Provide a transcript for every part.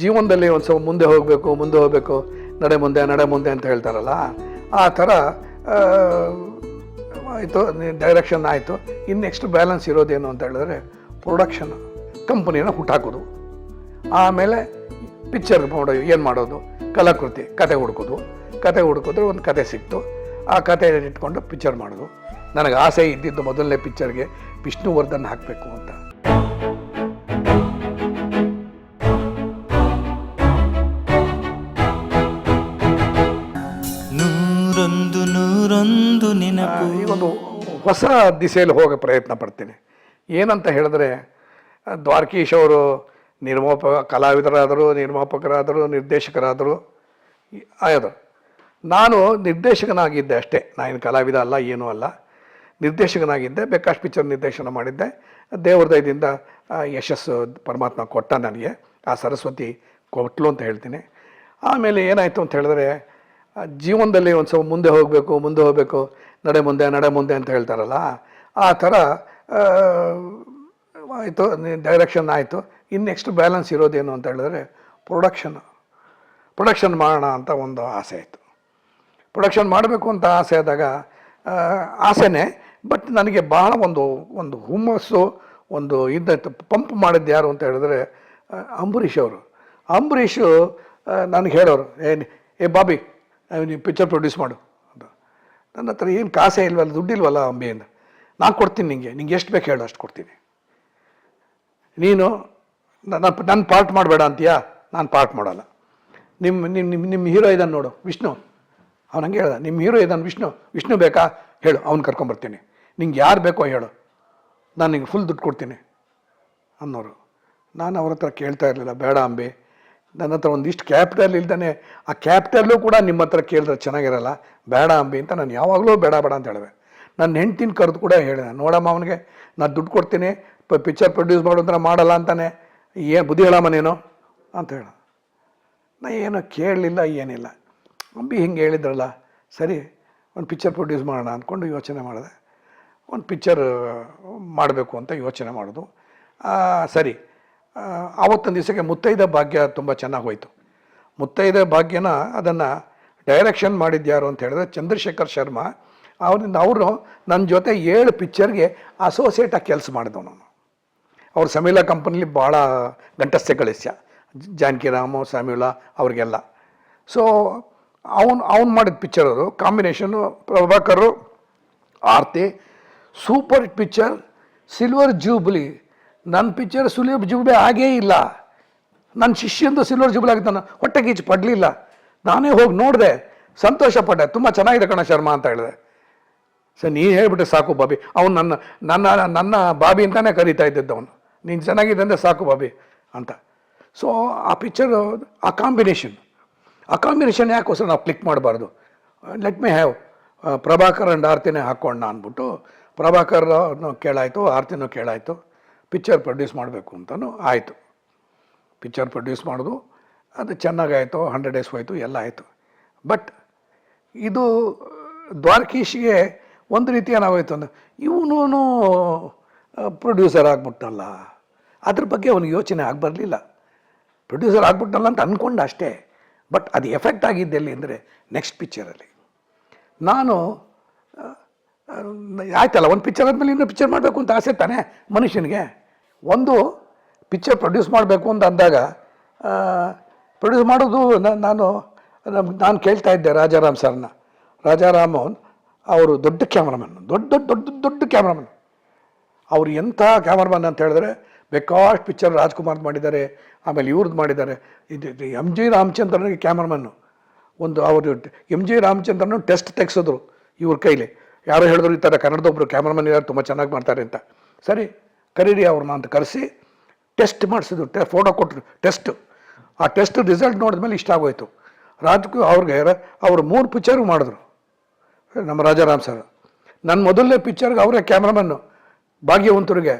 ಜೀವನದಲ್ಲಿ ಒಂದು ಸ್ವಲ್ಪ ಮುಂದೆ ಹೋಗಬೇಕು ಮುಂದೆ ಹೋಗಬೇಕು, ನಡೆ ಮುಂದೆ ನಡೆ ಮುಂದೆ ಅಂತ ಹೇಳ್ತಾರಲ್ಲ, ಆ ಥರ ಆಯಿತು ಡೈರೆಕ್ಷನ್ ಆಯಿತು. ಇನ್ನು ನೆಕ್ಸ್ಟ್ ಬ್ಯಾಲೆನ್ಸ್ ಇರೋದೇನು ಅಂತ ಹೇಳಿದ್ರೆ ಪ್ರೊಡಕ್ಷನ್ ಕಂಪನಿನ ಹುಟ್ಟಾಕೋದು ಆಮೇಲೆ ಪಿಕ್ಚರ್ ಮಾಡೋ ಏನು ಮಾಡೋದು? ಕಲಾಕೃತಿ, ಕತೆ ಹುಡ್ಕೋದು. ಕತೆ ಹುಡುಕಿದ್ರೆ ಒಂದು ಕತೆ ಸಿಕ್ತು. ಆ ಕತೆ ಇಟ್ಕೊಂಡು ಪಿಕ್ಚರ್ ಮಾಡೋದು. ನನಗೆ ಆಸೆ ಇದ್ದಿದ್ದು ಮೊದಲನೇ ಪಿಕ್ಚರ್ಗೆ ವಿಷ್ಣುವರ್ಧನ್ ಹಾಕಬೇಕು ಅಂತ. ಹೊಸ ದಿಸೆಯಲ್ಲಿ ಹೋಗ ಪ್ರಯತ್ನ ಪಡ್ತೀನಿ. ಏನಂತ ಹೇಳಿದ್ರೆ ದ್ವಾರಕೀಶ್ ಅವರು ನಿರ್ಮಾಪ ಕಲಾವಿದರಾದರು ನಿರ್ಮಾಪಕರಾದರು ನಿರ್ದೇಶಕರಾದರು ಆದರು ನಾನು ನಿರ್ದೇಶಕನಾಗಿದ್ದೆ ಅಷ್ಟೇ. ನಾನು ಕಲಾವಿದ ಅಲ್ಲ ಏನೂ ಅಲ್ಲ. ನಿರ್ದೇಶಕನಾಗಿದ್ದೆ ಬೇಕಾಶ್ ಪಿಕ್ಚರ್ ನಿರ್ದೇಶನ ಮಾಡಿದ್ದೆ. ದೇವ್ರ ದಯದಿಂದ ಆ, ಯಶಸ್ಸು ಪರಮಾತ್ಮ ಕೊಟ್ಟ ನನಗೆ. ಆ ಸರಸ್ವತಿ ಕೊಟ್ಲು ಅಂತ ಹೇಳ್ತೀನಿ. ಆಮೇಲೆ ಏನಾಯಿತು ಅಂತ ಹೇಳಿದ್ರೆ ಜೀವನದಲ್ಲಿ ಒಂದು ಸ್ವಲ್ಪ ಮುಂದೆ ಹೋಗಬೇಕು ಮುಂದೆ ಹೋಗಬೇಕು, ನಡೆ ಮುಂದೆ ನಡೆ ಮುಂದೆ ಅಂತ ಹೇಳ್ತಾರಲ್ಲ, ಆ ಥರ ಆಯಿತು ಡೈರೆಕ್ಷನ್ ಆಯಿತು. ಇನ್ನು ನೆಕ್ಸ್ಟ್ ಬ್ಯಾಲೆನ್ಸ್ ಇರೋದೇನು ಅಂತ ಹೇಳಿದ್ರೆ ಪ್ರೊಡಕ್ಷನ್ ಪ್ರೊಡಕ್ಷನ್ ಮಾಡೋಣ ಅಂತ ಒಂದು ಆಸೆ ಆಯಿತು. ಪ್ರೊಡಕ್ಷನ್ ಮಾಡಬೇಕು ಅಂತ ಆಸೆ ಆದಾಗ ಆಸೆನೇ ಬಟ್ ನನಗೆ ಬಹಳ ಒಂದು ಒಂದು ಹುಮ್ಮಸ್ಸು, ಒಂದು ಇದ್ದ ಪಂಪ್ ಮಾಡಿದ್ದು ಯಾರು ಅಂತ ಹೇಳಿದ್ರೆ ಅಂಬರೀಷ್ ಅವರು. ಅಂಬರೀಷು ನನಗೆ ಹೇಳೋರು ಏನು ಏ, ಬಾಬಿ ನೀವು ಪಿಕ್ಚರ್ ಪ್ರೊಡ್ಯೂಸ್ ಮಾಡು ಅಂತ. ನನ್ನ ಹತ್ರ ಏನು ಕಾಸೇ ಇಲ್ವಲ್ಲ, ದುಡ್ಡಿಲ್ವಲ್ಲ ಅಂಬೆಯಿಂದ ನಾನು ಕೊಡ್ತೀನಿ ನಿಮಗೆ ನಿಂಗೆ ಎಷ್ಟು ಬೇಕು ಹೇಳು, ಅಷ್ಟು ಕೊಡ್ತೀನಿ. ನೀನು ನನ್ನ ನನ್ನ ಪಾರ್ಟ್ ಮಾಡಬೇಡ ಅಂತೀಯಾ? ನಾನು ಪಾರ್ಟ್ ಮಾಡೋಲ್ಲ. ನಿಮ್ಮ ನಿಮ್ಮ ನಿಮ್ಮ ನಿಮ್ಮ ಹೀರೋ ಇದ್ದಾನೆ ನೋಡು, ವಿಷ್ಣು. ಅವ್ನು ಹಂಗೆ ಹೇಳ್ದ ನಿಮ್ಮ ಹೀರೋ ಇದ್ದಾನೆ ವಿಷ್ಣು ವಿಷ್ಣು ಬೇಕಾ? ಹೇಳು, ಅವ್ನು ಕರ್ಕೊಂಬರ್ತೀನಿ. ನಿಂಗೆ ಯಾರು ಬೇಕೋ ಹೇಳು. ನಾನು ನಿಂಗೆ ಫುಲ್ ದುಡ್ಡು ಕೊಡ್ತೀನಿ ಅನ್ನೋರು. ನಾನು ಅವ್ರ ಹತ್ರ ಕೇಳ್ತಾ ಇರಲಿಲ್ಲ, ಬೇಡ ಅಂಬಿ. ನನ್ನ ಹತ್ರ ಒಂದಿಷ್ಟು ಕ್ಯಾಪಿಟಲ್ ಇಲ್ದಾನೆ, ಆ ಕ್ಯಾಪಿಟಲ್ಲು ಕೂಡ ನಿಮ್ಮ ಹತ್ರ ಕೇಳಿದ್ರೆ ಚೆನ್ನಾಗಿರಲ್ಲ. ಬೇಡ ಅಂಬಿ ಅಂತ ನಾನು ಯಾವಾಗಲೂ ಬೇಡ ಬೇಡ ಅಂತ ಹೇಳಿದೆ. ನನ್ನ ಹೆಂಡ್ತಿನ ಕರೆದು ಕೂಡ ಹೇಳಿದೆ. ನೋಡಮ್ಮ ಅವನಿಗೆ, ನಾನು ದುಡ್ಡು ಕೊಡ್ತೀನಿ ಪಿಕ್ಚರ್ ಪ್ರೊಡ್ಯೂಸ್ ಮಾಡೋದ್ರ ಮಾಡಲ್ಲ ಅಂತಾನೆ ಏ ಬುದ್ಧಿ ಹೇಳಮ್ಮ ನೀನು? ಅಂತ ಹೇಳ ನಾ ಏನೋ ಕೇಳಲಿಲ್ಲ, ಏನಿಲ್ಲ. ಅಂಬಿ ಹಿಂಗೆ ಹೇಳಿದ್ರಲ್ಲ, ಸರಿ, ಒಂದು ಪಿಕ್ಚರ್ ಪ್ರೊಡ್ಯೂಸ್ ಮಾಡೋಣ ಅಂದ್ಕೊಂಡು ಯೋಚನೆ ಮಾಡಿದೆ. ಒಂದು ಪಿಕ್ಚರ್ ಮಾಡಬೇಕು ಅಂತ ಯೋಚನೆ ಮಾಡೋದು. ಸರಿ. ಆ, ಆವತ್ತೊಂದು ದಿವಸಕ್ಕೆ ಮುತ್ತೈದ ಭಾಗ್ಯ ತುಂಬ ಚೆನ್ನಾಗಿ ಹೋಯಿತು. ಮುತ್ತೈದ ಭಾಗ್ಯನ ಅದನ್ನು ಡೈರೆಕ್ಷನ್ ಮಾಡಿದ್ಯಾರು ಅಂತ ಹೇಳಿದ್ರೆ ಚಂದ್ರಶೇಖರ್ ಶರ್ಮಾ ಅವರಿಂದ ಅವರು ನನ್ನ ಜೊತೆ ಏಳು ಪಿಕ್ಚರ್ಗೆ ಅಸೋಸಿಯೇಟಾಗಿ ಕೆಲಸ ಮಾಡಿದವನು ಅವ್ರು ಸಮೀಲಾ ಕಂಪನಿಲಿ ಭಾಳ ಗಂಟಸ್ತ ಕಳಿಸ್ಯ. ಜಾನಕಿ ರಾಮು ಸಮೀಲಾ ಅವ್ರಿಗೆಲ್ಲ. ಸೊ ಅವನು ಅವ್ನು ಮಾಡಿದ ಪಿಕ್ಚರ್ ಅದು. Combination Prabhakar Aarti super picture silver jubilee ನನ್ನ ಪಿಕ್ಚರ್ ಸುಲೀಬ್ ಜುಬೆ ಆಗೇ ಇಲ್ಲ. ನನ್ನ ಶಿಷ್ಯಂದು ಸಿಲ್ವರ್ ಜುಬ್ಲ ಆಗಿತ್ತು ನಾನು ಹೊಟ್ಟೆ ಗೀಚು ಪಡಲಿಲ್ಲ. ನಾನೇ ಹೋಗಿ ನೋಡಿದೆ. ಸಂತೋಷ ಪಟ್ಟೆ ತುಂಬ ಚೆನ್ನಾಗಿದೆ ಕಣ ಶರ್ಮಾ ಅಂತ ಹೇಳಿದೆ. ಸರ್, ನೀನು ಹೇಳ್ಬಿಟ್ಟೆ ಸಾಕು ಬಾಬಿ. ಅವನು ನನ್ನ ನನ್ನ ನನ್ನ ಬಾಬಿ ಅಂತಾನೆ ಕರೀತಾ ಇದ್ದಿದ್ದ ಅವನು. ನೀನು ಚೆನ್ನಾಗಿದೆ ಅಂದರೆ ಸಾಕು ಬಾಬಿ ಅಂತ. ಸೊ ಆ ಪಿಕ್ಚರ್ ಆ ಕಾಂಬಿನೇಷನ್ ಆ ಕಾಂಬಿನೇಷನ್ ಯಾಕೋಸ್ಕರ ನಾವು ಕ್ಲಿಕ್ ಮಾಡಬಾರ್ದು. Let me have Prabhakar and ಆರ್ತಿನೇ ಹಾಕ್ಕೊಂಡ ಅಂದ್ಬಿಟ್ಟು ಪ್ರಭಾಕರ್ ಕೇಳಾಯಿತು, ಆರ್ತಿನೂ ಕೇಳಾಯಿತು. ಪಿಕ್ಚರ್ ಪ್ರೊಡ್ಯೂಸ್ ಮಾಡಬೇಕು ಅಂತಲೂ ಆಯಿತು. ಪಿಕ್ಚರ್ ಪ್ರೊಡ್ಯೂಸ್ ಮಾಡೋದು, ಅದು ಚೆನ್ನಾಗಾಯಿತು, ಹಂಡ್ರೆಡ್ ಡೇಸ್ ಹೋಯಿತು, ಎಲ್ಲ ಆಯಿತು. ಬಟ್ ಇದು ದ್ವಾರಕೀಶ್ಗೆ ಒಂದು ರೀತಿ ಏನಾಗೋಯ್ತು ಅಂದ್ರೆ ಇವನು ಪ್ರೊಡ್ಯೂಸರ್ ಆಗ್ಬಿಟ್ಟಲ್ಲ ಅದ್ರ ಬಗ್ಗೆ ಅವನಿಗೆ ಯೋಚನೆ ಆಗಬರಲಿಲ್ಲ. ಪ್ರೊಡ್ಯೂಸರ್ ಆಗ್ಬಿಟ್ಟಲ್ಲ ಅಂತ ಅಂದ್ಕೊಂಡು ಅಷ್ಟೇ. ಬಟ್ ಅದು ಎಫೆಕ್ಟ್ ಆಗಿದ್ದೆಲ್ಲಿ ಅಂದರೆ, ನೆಕ್ಸ್ಟ್ ಪಿಕ್ಚರಲ್ಲಿ. ನಾನು ಆಯ್ತಲ್ಲ, ಒಂದು ಪಿಕ್ಚರ್ ಆದಮೇಲೆ ಇನ್ನೂ ಪಿಕ್ಚರ್ ಮಾಡಬೇಕು ಅಂತ ಆಸೆ ತಾನೇ ಮನುಷ್ಯನಿಗೆ? ಒಂದು ಪಿಕ್ಚರ್ ಪ್ರೊಡ್ಯೂಸ್ ಮಾಡಬೇಕು ಅಂತ ಅಂದಾಗ ಪ್ರೊಡ್ಯೂಸ್ ಮಾಡೋದು ನಾನು ನಾನು ಕೇಳ್ತಾ ಇದ್ದೆ ರಾಜಾರಾಮ್ ಸರ್ನ. ರಾಜಾರಾಮ್ ಅವರು ದೊಡ್ಡ ಕ್ಯಾಮ್ರಾಮನ್, ದೊಡ್ಡ ದೊಡ್ಡ ದೊಡ್ಡ ದೊಡ್ಡ ಕ್ಯಾಮ್ರಾಮನ್. ಅವರು ಎಂಥ ಕ್ಯಾಮ್ರಾಮನ್ ಅಂತ ಹೇಳಿದ್ರೆ, ಬೇಕಾಷ್ಟು ಪಿಕ್ಚರ್ ರಾಜ್ಕುಮಾರ್ದು ಮಾಡಿದ್ದಾರೆ, ಆಮೇಲೆ ಇವ್ರದ್ದು ಮಾಡಿದ್ದಾರೆ. ಇದು ಎಂ ಜಿ ರಾಮಚಂದ್ರನಿಗೆ ಕ್ಯಾಮ್ರಾಮನ್ನು ಒಂದು ಅವರು ಎಂ ಜಿ ರಾಮಚಂದ್ರನು ಟೆಸ್ಟ್ ತೆಗ್ಸಿದ್ರು ಇವ್ರ ಕೈಲಿ. ಯಾರೋ ಹೇಳಿದ್ರು ಈ ಥರ ಕನ್ನಡದೊಬ್ಬರು ಕ್ಯಾಮ್ರಾಮನ್ ಇದ್ದಾರೆ ತುಂಬ ಚೆನ್ನಾಗಿ ಮಾಡ್ತಾರೆ ಅಂತ. ಸರಿ ಕರೀರಿ ಅವ್ರನ್ನ ಅಂತ ಕರೆಸಿ ಟೆಸ್ಟ್ ಮಾಡಿಸಿದ್ರು ಟೆ ಫೋಟೋ ಕೊಟ್ಟರು ಟೆಸ್ಟ್ ಆ ಟೆಸ್ಟ್ ರಿಸಲ್ಟ್ ನೋಡಿದ ಮೇಲೆ ಇಷ್ಟ ಆಗೋಯ್ತು. ರಾಜ್ಕು ಅವ್ರಿಗೆ ಅವರು ಮೂರು ಪಿಕ್ಚರ್ಗೆ ಮಾಡಿದ್ರು. ನಮ್ಮ ರಾಜಾರಾಮ್ ಸರ್ ನನ್ನ ಮೊದಲನೇ ಪಿಕ್ಚರ್ಗೆ ಅವರೇ ಕ್ಯಾಮ್ರಾಮನ್ನು ಭಾಗ್ಯವಂತರಿಗೆ.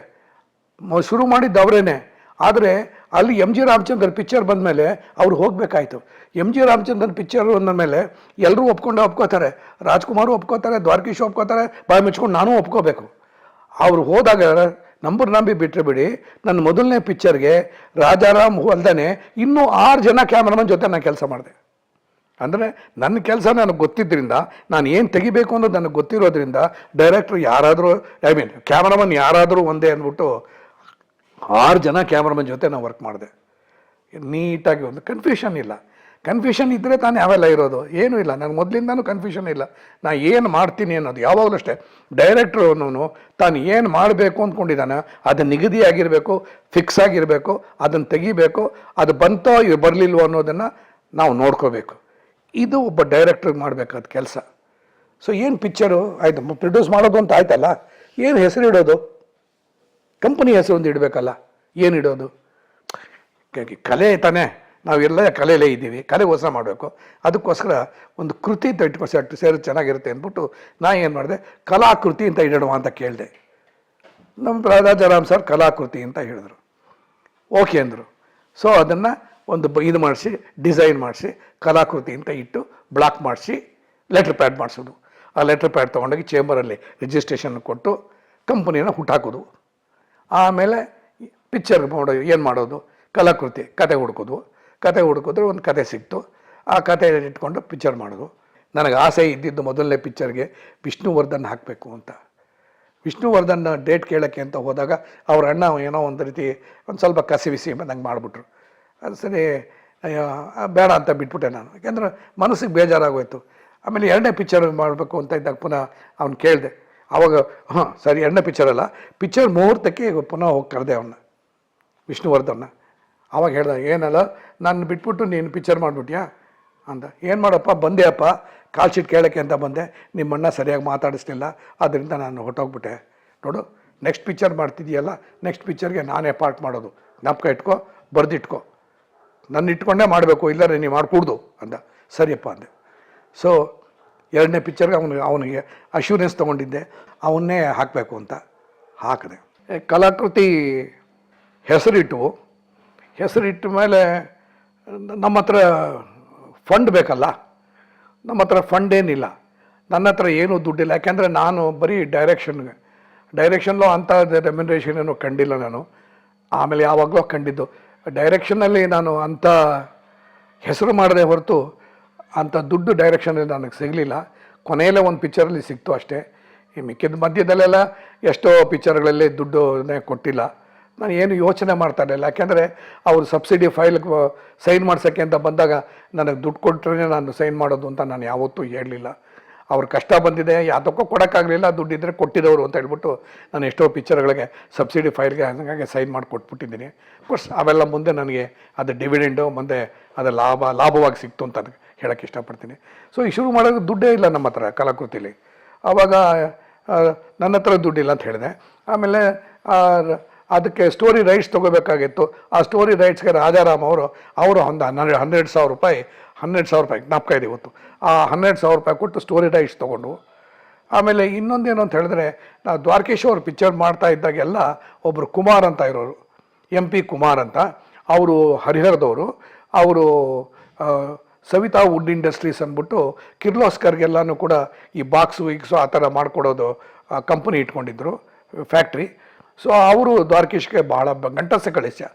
ಶುರು ಮಾಡಿದ್ದು ಅವರೇನೆ. ಆದರೆ ಅಲ್ಲಿ ಎಂ ಜಿ ರಾಮಚಂದ್ರ ಪಿಕ್ಚರ್ ಬಂದಮೇಲೆ ಅವ್ರು ಹೋಗಬೇಕಾಯ್ತು. ಎಂ ಜಿ ರಾಮಚಂದ್ರನ್ ಪಿಕ್ಚರ್ ಮೇಲೆ ಎಲ್ಲರೂ ಒಪ್ಕೊಂಡು ಒಪ್ಕೋತಾರೆ. ರಾಜ್ಕುಮಾರು ಒಪ್ಕೋತಾರೆ, ದ್ವಾರಕೀಶ್ ಒಪ್ಕೋತಾರೆ, ಬಾಯಿ ಮೆಚ್ಕೊಂಡು ನಾನೂ ಒಪ್ಕೋಬೇಕು. ಅವ್ರು ಹೋದಾಗ ನಂಬರ್ ನಂಬಿ ಬಿಟ್ಟರೆ ಬಿಡಿ, ನನ್ನ ಮೊದಲನೇ ಪಿಕ್ಚರ್ಗೆ ರಾಜಾರಾಮ್ ಅಲ್ದೇ ಇನ್ನೂ ಆರು ಜನ ಕ್ಯಾಮ್ರಾಮನ್ ಜೊತೆ ನಾನು ಕೆಲಸ ಮಾಡಿದೆ. ಅಂದರೆ ನನ್ನ ಕೆಲಸ ನನಗೆ ಗೊತ್ತಿದ್ದರಿಂದ, ನಾನು ಏನು ತೆಗಿಬೇಕು ಅನ್ನೋದು ನನಗೆ ಗೊತ್ತಿರೋದ್ರಿಂದ ಡೈರೆಕ್ಟ್ರ್ ಯಾರಾದರೂ ಐ ಮೀನ್ ಕ್ಯಾಮ್ರಾಮನ್ ಯಾರಾದರೂ ಒಂದೇ ಅಂದ್ಬಿಟ್ಟು ಆರು ಜನ ಕ್ಯಾಮ್ರಾಮನ್ ಜೊತೆ ನಾನು ವರ್ಕ್ ಮಾಡಿದೆ. ನೀಟಾಗಿ ಒಂದು ಕನ್ಫ್ಯೂಷನ್ ಇಲ್ಲ. ಕನ್ಫ್ಯೂಷನ್ ಇದ್ದರೆ ತಾನೇ ಅವೆಲ್ಲ ಇರೋದು. ಏನೂ ಇಲ್ಲ. ನನಗೆ ಮೊದಲಿಂದನೂ ಕನ್ಫ್ಯೂಷನ್ ಇಲ್ಲ. ನಾನು ಏನು ಮಾಡ್ತೀನಿ ಅನ್ನೋದು ಯಾವಾಗಲೂ ಅಷ್ಟೇ. ಡೈರೆಕ್ಟ್ರು ಅನ್ನೋನು ತಾನು ಏನು ಮಾಡಬೇಕು ಅಂದ್ಕೊಂಡಿದ್ದಾನೆ ಅದು ನಿಗದಿಯಾಗಿರಬೇಕು ಫಿಕ್ಸ್ ಆಗಿರಬೇಕು, ಅದನ್ನು ತೆಗಿಬೇಕು, ಅದು ಬಂತೋ ಇದು ಬರಲಿಲ್ವೋ ಅನ್ನೋದನ್ನು ನಾವು ನೋಡ್ಕೋಬೇಕು. ಇದು ಒಬ್ಬ ಡೈರೆಕ್ಟ್ರಿಗೆ ಮಾಡಬೇಕಾದ ಕೆಲಸ. ಸೊ ಏನು ಪಿಕ್ಚರು ಆಯಿತು ಪ್ರೊಡ್ಯೂಸ್ ಮಾಡೋದು ಅಂತ ಆಯ್ತಲ್ಲ? ಏನು ಹೆಸರು ಇಡೋದು? ಕಂಪನಿ ಹೆಸರು ಒಂದು ಇಡಬೇಕಲ್ಲ. ಏನು ಇಡೋದು? ಕ- ಕಲೆ ತಾನೇ. ನಾವೆಲ್ಲ ಕಲೆಯಲ್ಲೇ ಇದ್ದೀವಿ, ಕಲೆ ಹೊಸ ಮಾಡಬೇಕು. ಅದಕ್ಕೋಸ್ಕರ ಒಂದು ಕೃತಿ ಅಂತ ಇಟ್ಕೊಂಡು ಸೇರಿ ಚೆನ್ನಾಗಿರುತ್ತೆ ಅಂದ್ಬಿಟ್ಟು ನಾನು ಏನು ಮಾಡಿದೆ, ಕಲಾಕೃತಿ ಅಂತ ಇಡೋಣ ಅಂತ ಕೇಳಿದೆ. ನಮ್ಮ ರಾಜಾರಾಮ್ ಸರ್ ಕಲಾಕೃತಿ ಅಂತ ಹೇಳಿದ್ರು. ಓಕೆ ಅಂದರು. ಸೊ ಅದನ್ನು ಒಂದು ಇದು ಮಾಡಿಸಿ, ಡಿಸೈನ್ ಮಾಡಿಸಿ, ಕಲಾಕೃತಿ ಅಂತ ಇಟ್ಟು ಬ್ಲಾಕ್ ಮಾಡಿಸಿ, ಲೆಟ್ರ್ ಪ್ಯಾಡ್ ಮಾಡಿಸೋದು. ಆ ಲೆಟ್ರ್ ಪ್ಯಾಡ್ ತೊಗೊಂಡೋಗಿ ಚೇಂಬರಲ್ಲಿ ರಿಜಿಸ್ಟ್ರೇಷನ್ ಕೊಟ್ಟು ಕಂಪನಿನ ಹುಟ್ಟಾಕೋದು ಆಮೇಲೆ ಪಿಕ್ಚರ್ ಮಾಡೋದು ಏನು ಮಾಡೋದು? ಕಲಾಕೃತಿ, ಕತೆ ಹುಡ್ಕೋದು. ಕತೆ ಹುಡುಕಿದ್ರೆ, ಒಂದು ಕತೆ ಸಿಕ್ತು. ಆ ಕತೆ ಇಟ್ಕೊಂಡು ಪಿಕ್ಚರ್ ಮಾಡೋದು ನನಗೆ ಆಸೆ ಇದ್ದಿದ್ದು ಮೊದಲನೇ ಪಿಕ್ಚರ್ಗೆ ವಿಷ್ಣುವರ್ಧನ್ ಹಾಕಬೇಕು ಅಂತ. ವಿಷ್ಣುವರ್ಧನ್ ಡೇಟ್ ಕೇಳೋಕ್ಕೆ ಅಂತ ಹೋದಾಗ ಅವ್ರ ಅಣ್ಣ ಏನೋ ಒಂದು ರೀತಿ ಒಂದು ಸ್ವಲ್ಪ ಕಸಿವಿಸಿ ನಂಗೆ ಮಾಡಿಬಿಟ್ರು. ಅದು ಸರಿ ಬೇಡ ಅಂತ ಬಿಟ್ಬಿಟ್ಟೆ ನಾನು. ಯಾಕೆಂದ್ರೆ ಮನಸ್ಸಿಗೆ ಬೇಜಾರಾಗೋಯ್ತು. ಆಮೇಲೆ ಎರಡನೇ ಪಿಕ್ಚರ್ ಮಾಡಬೇಕು ಅಂತ ಇದ್ದಾಗ ಪುನಃ ಅವ್ನು ಕೇಳಿದೆ. ಆವಾಗ ಹಾಂ, ಸರಿ, ಎರಡನೇ ಪಿಕ್ಚರ್ ಅಲ್ಲ. ಪಿಕ್ಚರ್ ಮುಹೂರ್ತಕ್ಕೆ ಪುನಃ ಹೋಗಿ ಕರೆದೆ ಅವನ್ನ ವಿಷ್ಣುವರ್ಧನ್ನ. ಅವಾಗ ಹೇಳ್ದ, ಏನಲ್ಲ, ನಾನು ಬಿಟ್ಬಿಟ್ಟು ನೀನು ಪಿಕ್ಚರ್ ಮಾಡಿಬಿಟ್ಯಾ? ಅಂದ. ಏನು ಮಾಡಪ್ಪ ಬಂದೆಯಪ್ಪ ಕಾಲ್ ಶೀಟ್ ಕೇಳೋಕ್ಕೆ ಅಂತ ಬಂದೆ. ನಿಮ್ಮಣ್ಣ ಸರಿಯಾಗಿ ಮಾತಾಡಿಸ್ಲಿಲ್ಲ ಅದರಿಂದ ನಾನು ಹೊಟ್ಟೋಗ್ಬಿಟ್ಟೆ ನೋಡು ನೆಕ್ಸ್ಟ್ ಪಿಕ್ಚರ್ ಮಾಡ್ತಿದ್ದೀಯಲ್ಲ ನೆಕ್ಸ್ಟ್ ಪಿಕ್ಚರ್ಗೆ ನಾನೇ ಪಾರ್ಟ್ ಮಾಡೋದು. ಜ್ಞಾಪಕ ಇಟ್ಕೋ, ಬರೆದಿಟ್ಕೊ. ನನ್ನ ಇಟ್ಕೊಂಡೇ ಮಾಡಬೇಕು ಇಲ್ಲರೆ ನೀವು ಮಾಡಿಕೊಡ್ದು. ಅಂದ. ಸರಿಯಪ್ಪ, ಅಂದೆ. ಸೊ ಎರಡನೇ ಪಿಕ್ಚರ್ಗೆ ಅವನಿಗೆ ಅವನಿಗೆ ಅಶ್ಯೂರೆನ್ಸ್ ತೊಗೊಂಡಿದ್ದೆ. ಅವನ್ನೇ ಹಾಕಬೇಕು ಅಂತ ಹಾಕಿದೆ. ಕಲಾಕೃತಿ ಹೆಸರಿಟ್ಟು ಹೆಸರಿಟ್ಟ ಮೇಲೆ ನಮ್ಮ ಹತ್ರ ಫಂಡ್ ಬೇಕಲ್ಲ. ನಮ್ಮ ಹತ್ರ ಫಂಡ್ ಏನಿಲ್ಲ. ನನ್ನ ಹತ್ರ ಏನೂ ದುಡ್ಡಿಲ್ಲ. ಯಾಕೆಂದರೆ ನಾನು ಬರೀ ಡೈರೆಕ್ಷನ್ಗೆ ಡೈರೆಕ್ಷನ್ಲೋ ಅಂಥ ರೆಮ್ಯುನರೇಷನ್ ಏನೂ ಕಂಡಿಲ್ಲ ನಾನು. ಆಮೇಲೆ ಯಾವಾಗಲೋ ಕಂಡಿದ್ದು. ಡೈರೆಕ್ಷನಲ್ಲಿ ನಾನು ಅಂಥ ಹೆಸರು ಮಾಡದೆ ಹೊರತು ಅಂಥ ದುಡ್ಡು ಡೈರೆಕ್ಷನಲ್ಲಿ ನನಗೆ ಸಿಗಲಿಲ್ಲ. ಕೊನೆಯಲ್ಲೇ ಒಂದು ಪಿಕ್ಚರಲ್ಲಿ ಸಿಕ್ತು ಅಷ್ಟೇ. ಈ ಮಿಕ್ಕಿದ ಮಧ್ಯದಲ್ಲೆಲ್ಲ ಎಷ್ಟೋ ಪಿಕ್ಚರ್ಗಳಲ್ಲಿ ದುಡ್ಡು ಕೊಟ್ಟಿಲ್ಲ. ನಾನು ಏನು ಯೋಚನೆ ಮಾಡ್ತಾ ಇರಲಿಲ್ಲ ಯಾಕೆಂದರೆ ಅವರು ಸಬ್ಸಿಡಿ ಫೈಲ್ ಸೈನ್ ಮಾಡ್ಸೋಕ್ಕೆ ಅಂತ ಬಂದಾಗ ನನಗೆ ದುಡ್ಡು ಕೊಟ್ಟರೆ ನಾನು ಸೈನ್ ಮಾಡೋದು ಅಂತ ನಾನು ಯಾವತ್ತೂ ಹೇಳಲಿಲ್ಲ. ಅವ್ರ ಕಷ್ಟ ಬಂದಿದೆ, ಯಾವುದಕ್ಕೂ ಕೊಡೋಕ್ಕಾಗಲಿಲ್ಲ ದುಡ್ಡಿದ್ದರೆ ಕೊಟ್ಟಿದ್ದವರು ಅಂತ ಹೇಳ್ಬಿಟ್ಟು ನಾನು ಎಷ್ಟೋ ಪಿಕ್ಚರ್ಗಳಿಗೆ ಸಬ್ಸಿಡಿ ಫೈಲ್ಗೆ ಹಂಗಾಗಿ ಸೈನ್ ಮಾಡಿ ಕೊಟ್ಬಿಟ್ಟಿದ್ದೀನಿ. ಕೋರ್ಸ್ ಅವೆಲ್ಲ ಮುಂದೆ ನನಗೆ ಅದು ಡಿವಿಡೆಂಡು, ಮುಂದೆ ಅದು ಲಾಭ, ಲಾಭವಾಗಿ ಸಿಕ್ತು ಅಂತ ಹೇಳೋಕ್ಕೆ ಇಷ್ಟಪಡ್ತೀನಿ. ಸೊ ಈ ಶುರು ಮಾಡೋದು ದುಡ್ಡೇ ಇಲ್ಲ ನಮ್ಮ ಹತ್ರ ಕಲಾಕೃತಿಲಿ. ಆವಾಗ ನನ್ನ ಹತ್ರ ದುಡ್ಡಿಲ್ಲ ಅಂತ ಹೇಳಿದೆ. ಆಮೇಲೆ ಅದಕ್ಕೆ ಸ್ಟೋರಿ ರೈಟ್ಸ್ ತೊಗೋಬೇಕಾಗಿತ್ತು. ಆ ಸ್ಟೋರಿ ರೈಟ್ಸ್ಗೆ ರಾಜಾರಾಮ್ ಅವರು ಅವರು ಒಂದು ಹನ್ನೆರಡು ಹನ್ನೆರಡು ಸಾವಿರ ರೂಪಾಯಿ, ಹನ್ನೆರಡು ಸಾವಿರ ರೂಪಾಯಿ ಜ್ಞಾಪಕ ಇದೆ ಇವತ್ತು. ಆ ಹನ್ನೆರಡು ಸಾವಿರ ರೂಪಾಯಿ ಕೊಟ್ಟು ಸ್ಟೋರಿ ರೈಟ್ಸ್ ತೊಗೊಂಡು. ಆಮೇಲೆ ಇನ್ನೊಂದೇನು ಅಂತ ಹೇಳಿದ್ರೆ ನಾವು ದ್ವಾರಕೇಶ್ ಅವ್ರ ಪಿಕ್ಚರ್ ಮಾಡ್ತಾ ಇದ್ದಾಗೆಲ್ಲ ಒಬ್ಬರು ಕುಮಾರ್ ಅಂತ ಇರೋರು ಎಂ ಪಿ ಕುಮಾರ್ ಅಂತ. ಅವರು ಹರಿಹರದವರು. ಅವರು ಸವಿತಾ ವುಡ್ ಇಂಡಸ್ಟ್ರೀಸ್ ಅಂದ್ಬಿಟ್ಟು ಕಿರ್ಲೋಸ್ಕರ್ಗೆಲ್ಲನೂ ಕೂಡ ಈ ಬಾಕ್ಸು ವೀಕ್ಸು ಆ ಥರ ಮಾಡಿಕೊಡೋದು ಕಂಪನಿ ಇಟ್ಕೊಂಡಿದ್ರು ಫ್ಯಾಕ್ಟ್ರಿ ಸೊ ಅವರು ದ್ವಾರಕೀಶ್ಗೆ ಭಾಳ ಬ- ಗಂಟಸೆ ಕಳಿಸ್ಯ.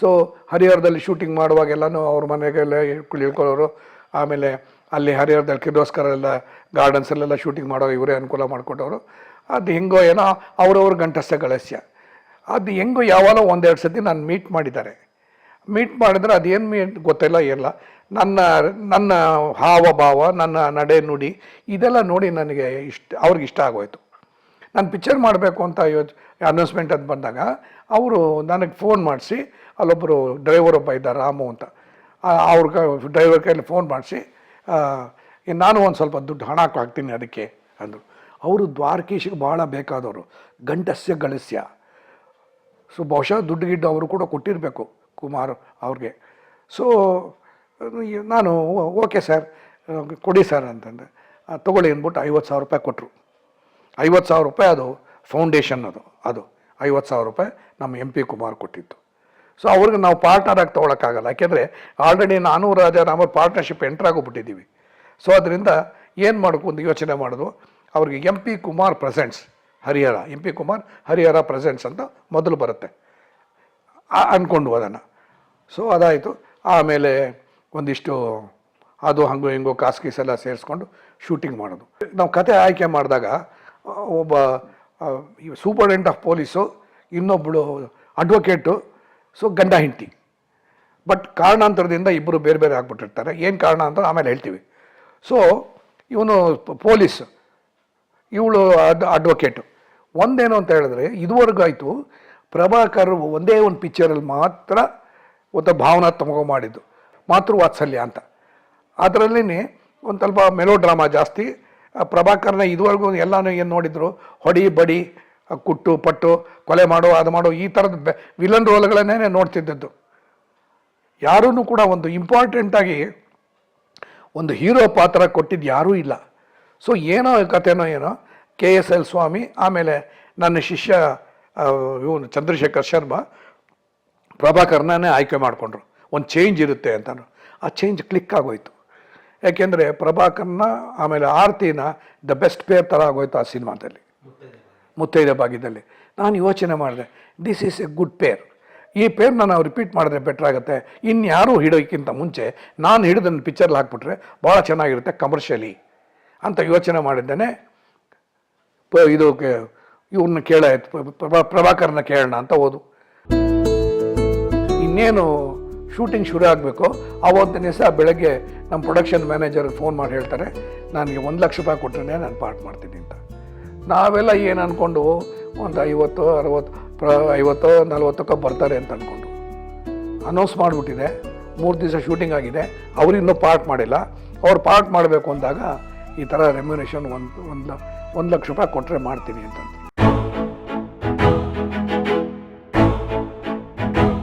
ಸೊ ಹರಿಹರದಲ್ಲಿ ಶೂಟಿಂಗ್ ಮಾಡುವಾಗೆಲ್ಲನೂ ಅವ್ರ ಮನೆಗೆಲ್ಲ ಇಳ್ಕೊಳ್ಳೋರು ಆಮೇಲೆ ಅಲ್ಲಿ ಹರಿಹರದಲ್ಲಿ ಕಿರ್ದೋಸ್ಕರ ಎಲ್ಲ ಗಾರ್ಡನ್ಸಲ್ಲೆಲ್ಲ ಶೂಟಿಂಗ್ ಮಾಡೋ ಇವರೇ ಅನುಕೂಲ ಮಾಡಿಕೊಟ್ಟವರು. ಅದು ಹೆಂಗೋ ಏನೋ ಅವರವ್ರ ಗಂಟಸ್ಥ ಗಳಸ್ಯ ಅದು ಹೆಂಗೋ ಯಾವಾಗಲೋ ಒಂದೆರಡು ಸತಿ ನಾನು ಮೀಟ್ ಮಾಡಿದ್ದಾರೆ. ಮೀಟ್ ಮಾಡಿದ್ರೆ ಅದೇನು ಮೀಟ್ ಗೊತ್ತಿಲ್ಲ ಇಲ್ಲ ನನ್ನ ನನ್ನ ಹಾವಭಾವ, ನನ್ನ ನಡೆ ನುಡಿ ಇದೆಲ್ಲ ನೋಡಿ ನನಗೆ ಇಷ್ಟ, ಅವ್ರಿಗೆ ಇಷ್ಟ ಆಗೋಯ್ತು. ನಾನು ಪಿಕ್ಚರ್ ಮಾಡಬೇಕು ಅಂತ ಯೋಚ್ ಅನೌನ್ಸ್ಮೆಂಟ್ ಅಂತ ಬಂದಾಗ, ಅವರು ನನಗೆ ಫೋನ್ ಮಾಡಿಸಿ ಅಲ್ಲೊಬ್ಬರು ಡ್ರೈವರ್ ಒಬ್ಬ ಇದ್ದ ರಾಮು ಅಂತ ಅವ್ರ ಡ್ರೈವರ್ ಕೈಯಲ್ಲಿ ಫೋನ್ ಮಾಡಿಸಿ ನಾನು ಒಂದು ಸ್ವಲ್ಪ ದುಡ್ಡು ಹಣ ಹಾಕ್ತೀನಿ ಅದಕ್ಕೆ ಅಂದರು. ಅವರು ದ್ವಾರಕೀಶಿಗೆ ಭಾಳ ಬೇಕಾದವರು ಗಂಟಸ್ಯ ಗಳಸ್ಯ. ಸೊ, ಬಹುಶಃ ದುಡ್ಡು ಗಿಡ್ಡು ಅವರು ಕೂಡ ಕೊಟ್ಟಿರಬೇಕು ಕುಮಾರ್ ಅವ್ರಿಗೆ. ಸೊ, ನಾನು ಓಕೆ ಸರ್, ಕೊಡಿ ಸರ್ ಅಂತಂದೆ. ತಗೊಳ್ಳಿ ಅಂದ್ಬಿಟ್ಟು ಐವತ್ತು ಸಾವಿರ ರೂಪಾಯಿ ಕೊಟ್ಟರು ಐವತ್ತು ಸಾವಿರ ರೂಪಾಯಿ ಅದು ಫೌಂಡೇಶನ್ ಅದು ಅದು ಐವತ್ತು ಸಾವಿರ ರೂಪಾಯಿ ನಮ್ಮ ಎಂ ಪಿ ಕುಮಾರ್ ಕೊಟ್ಟಿತ್ತು ಸೊ ಅವ್ರಿಗೆ ನಾವು ಪಾರ್ಟ್ನರ್ ಆಗಿ ತೊಗೊಳಕ್ಕಾಗಲ್ಲ. ಯಾಕೆಂದರೆ ಆಲ್ರೆಡಿ ನಾನು ರಾಜಾರಾಮ್ ಪಾರ್ಟ್ನರ್ಶಿಪ್ ಎಂಟ್ರ್ ಆಗೋಗ್ಬಿಟ್ಟಿದ್ದೀವಿ. ಸೊ ಅದರಿಂದ ಏನು ಮಾಡಬೇಕು ಅಂತ ಯೋಚನೆ ಮಾಡೋದು, ಅವ್ರಿಗೆ M P Kumar presents Harihara M P Kumar Harihara presents ಅಂತ ಮೊದಲು ಬರುತ್ತೆ. ಅಂದ್ಕೊಂಡು ಅದನ್ನು. ಸೊ ಅದಾಯಿತು. ಆಮೇಲೆ ಒಂದಿಷ್ಟು ಅದು ಹಂಗೋ ಹಿಂಗೋ ಕಾಸ್ಕೀಸ್ ಎಲ್ಲ ಸೇರಿಸ್ಕೊಂಡು ಶೂಟಿಂಗ್ ಮಾಡೋದು. ನಾವು ಕತೆ ಆಯ್ಕೆ ಮಾಡಿದಾಗ ಒಬ್ಬ ಸೂಪರ್ಡೆಂಟ್ ಆಫ್ ಪೊಲೀಸು ಇನ್ನೊಬ್ಬಳು ಅಡ್ವೊಕೇಟು, ಸೊ ಗಂಡ ಹೆಂಡತಿ. ಬಟ್ ಕಾರಣಾಂತರದಿಂದ ಇಬ್ಬರು ಬೇರೆ ಬೇರೆ ಆಗ್ಬಿಟ್ಟಿರ್ತಾರೆ. ಏನು ಕಾರಣ ಅಂತ ಆಮೇಲೆ ಹೇಳ್ತೀವಿ. ಸೊ, ಇವನು ಪೊಲೀಸ್. ಇವಳು ಅಡ್, ಅಡ್ವೊಕೇಟು. ಒಂದೇನು ಅಂತ ಹೇಳಿದ್ರೆ, ಇದುವರೆಗೂ ಆಯಿತು, ಪ್ರಭಾಕರ್ ಒಂದೇ ಒಂದು ಪಿಕ್ಚರಲ್ಲಿ ಮಾತ್ರ ಒಂದು ಭಾವನಾತ್ಮಕ ಮಾಡಿದ್ದು. ಮಾತೃ ವಾತ್ಸಲ್ಯ ಅಂತ. ಅದರಲ್ಲಿ ಒಂದು ಸ್ವಲ್ಪ ಮೆಲೋ ಡ್ರಾಮಾ ಜಾಸ್ತಿ ಪ್ರಭಾಕರ್ನ ಇದುವರೆಗೂ ಎಲ್ಲನೂ ಏನು ನೋಡಿದ್ರು? ಹೊಡಿ, ಬಡಿ ಕುಟ್ಟು, ಪಟ್ಟು, ಕೊಲೆ ಮಾಡೋ, ಅದು ಮಾಡೋ, ಈ ಥರದ ವಿಲನ್ ರೋಲ್ಗಳನ್ನೇ ನೋಡ್ತಿದ್ದದ್ದು. ಯಾರೂ ಕೂಡ ಒಂದು ಇಂಪಾರ್ಟೆಂಟಾಗಿ ಒಂದು ಹೀರೋ ಪಾತ್ರ ಕೊಟ್ಟಿದ್ದು ಯಾರೂ ಇಲ್ಲ. ಸೊ ಏನೋ ಕಥೆನೋ ಏನೋ, ಕೆ ಎಸ್ ಎಲ್ ಸ್ವಾಮಿ, ಆಮೇಲೆ ನನ್ನ ಶಿಷ್ಯ ಇವನು ಚಂದ್ರಶೇಖರ್ ಶರ್ಮಾ ಪ್ರಭಾಕರ್ನೇ ಆಯ್ಕೆ ಮಾಡಿಕೊಂಡ್ರು. ಒಂದು ಚೇಂಜ್ ಇರುತ್ತೆ ಅಂತ ಆ ಚೇಂಜ್ ಕ್ಲಿಕ್ ಆಗೋಯ್ತು. ಯಾಕೆಂದರೆ ಪ್ರಭಾಕರ್ನ, ಆಮೇಲೆ ಆರ್ತಿನ ದ ಬೆಸ್ಟ್ ಪೇರ್ ಥರ ಆಗೋಯ್ತು ಆ ಸಿನಿಮಾದಲ್ಲಿ. ಮುತ್ತೈದೆ ಭಾಗ್ಯದಲ್ಲಿ. ನಾನು ಯೋಚನೆ ಮಾಡಿದೆ this is a good pair ಈ ಪೇರ್ನ ನಾವು ರಿಪೀಟ್ ಮಾಡಿದ್ರೆ ಬೆಟ್ರ್ ಆಗುತ್ತೆ. ಇನ್ಯಾರೂ ಹಿಡೋಕ್ಕಿಂತ ಮುಂಚೆ ನಾನು ಹಿಡಿದನ್ನು ಪಿಕ್ಚರ್ಲಿ ಹಾಕ್ಬಿಟ್ರೆ ಭಾಳ ಚೆನ್ನಾಗಿರುತ್ತೆ ಕಮರ್ಷಿಯಲಿ ಅಂತ ಯೋಚನೆ ಮಾಡಿದ್ದೇನೆ. ಪ, ಇದು ಇವ್ರನ್ನ ಕೇಳ, ಪ್ರಭಾ, ಪ್ರಭಾಕರ್ನ ಕೇಳೋಣ ಅಂತ ಓದು. ಇನ್ನೇನು ಶೂಟಿಂಗ್ ಶುರು ಆಗಬೇಕು, ಆವತ್ತಿನ ದಿವಸ ಬೆಳಗ್ಗೆ ನಮ್ಮ ಪ್ರೊಡಕ್ಷನ್ ಮ್ಯಾನೇಜರ್ಗೆ ಫೋನ್ ಮಾಡಿ ಹೇಳ್ತಾರೆ, ನನಗೆ ಒಂದು ಲಕ್ಷ ರೂಪಾಯಿ ಕೊಟ್ಟರೆ ನಾನು ಪಾರ್ಟ್ ಮಾಡ್ತೀನಿ ಅಂತ. ನಾವೆಲ್ಲ ಏನು ಅಂದ್ಕೊಂಡು ಒಂದು ಐವತ್ತು, ಅರವತ್ತು, ಪ್ರ, ಐವತ್ತೋ, ನಲ್ವತ್ತಕ್ಕೆ ಬರ್ತಾರೆ ಅಂತ ಅಂದ್ಕೊಂಡು ಅನೌನ್ಸ್ ಮಾಡಿಬಿಟ್ಟಿದೆ, ಮೂರು ದಿವಸ ಶೂಟಿಂಗ್ ಆಗಿದೆ ಅವರಿನ್ನೂ ಪಾರ್ಟ್ ಮಾಡಿಲ್ಲ. ಅವ್ರು ಪಾರ್ಟ್ ಮಾಡಬೇಕು ಅಂದಾಗ ಈ ಥರ ರೆಮ್ಯುನೇಷನ್ ಒಂದು ಒಂದು ಒಂದು ಲಕ್ಷ ರೂಪಾಯಿ ಕೊಟ್ಟರೆ ಮಾಡ್ತೀನಿ ಅಂತಂದು